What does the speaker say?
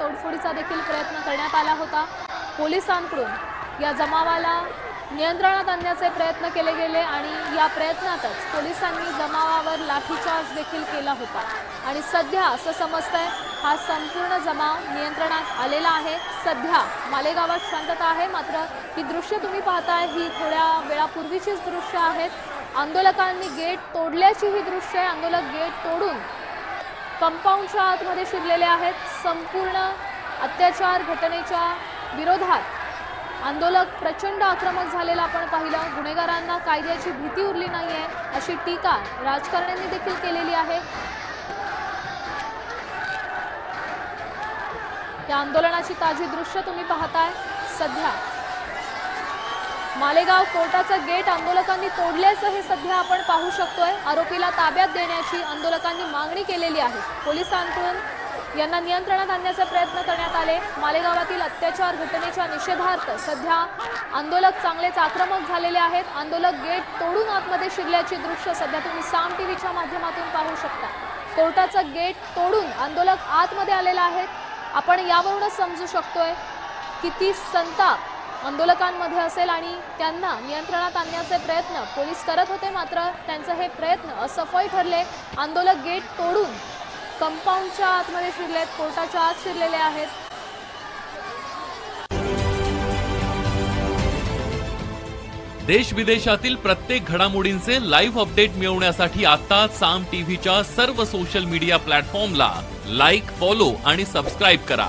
तोडफोडीचा देखील प्रयत्न करण्यात आला होता. पोलिसांकडून या जमावाला नियंत्रणात आणण्याचे प्रयत्न केले गेले आणि या प्रयत्नातच पोलिसांनी जमावावर लाठीचार्ज देखील केला होता. आणि सध्या असं समजतंय हा संपूर्ण जमाव नियंत्रणात आलेला आहे. सध्या मालेगावात शांतता आहे मात्र ही दृश्य तुम्ही पाहताय ही थोड्या वेळापूर्वीचीच दृश्य आहेत. आंदोलकांनी गेट तोडल्याची ही दृश्य आहे. आंदोलक गेट तोडून कंपाऊंडच्या आतमध्ये शिरलेले आहेत. संपूर्ण अत्याचार घटनेच्या विरोधात आंदोलक प्रचंड आक्रमक झालेलं आपण पाहिलं. गुन्हेगारांना कायद्याची भीती उरली नाही आहे अशी टीका राजकारण्यांनी देखील केलेली आहे. या आंदोलनाची ताजी दृश्य तुम्ही पाहताय. सध्या मालेगाव कोर्टाचं गेट आंदोलकांनी तोडल्याचं हे सध्या आपण पाहू शकतोय. आरोपीला ताब्यात देण्याची आंदोलकांनी मागणी केलेली आहे. पोलिसांकडून यांना नियंत्रणात आणण्याचे प्रयत्न करण्यात आले. मालेगावातील अत्याचार घटनेच्या निषेधार्थ सध्या आंदोलक चांगलेच आक्रमक झालेले आहेत. आंदोलक गेट तोडून आतमध्ये शिरल्याची दृश्य सध्या तुम्ही साम टीव्हीच्या माध्यमातून पाहू शकता. कोर्टाचं गेट तोडून आंदोलक आतमध्ये आलेला आहेत आपण यावरूनच समजू शकतोय किती संताप आंदोलकांमध्ये असेल आणि त्यांना नियंत्रणात आणण्याचे प्रयत्न पोलीस करत होते मात्र त्यांचे हे प्रयत्न असफल ठरले. आंदोलक गेट तोडून कंपाऊंडच्या आतमध्ये शिरलेत कोर्टाच्या आत शिरलेले आहेत. देश विदेशातील प्रत्येक घडामोडींचे लाईव्ह अपडेट मिळवण्यासाठी आता साम टीव्हीच्या सर्व सोशल मीडिया प्लॅटफॉर्मला लाईक फॉलो आणि सबस्क्राईब करा.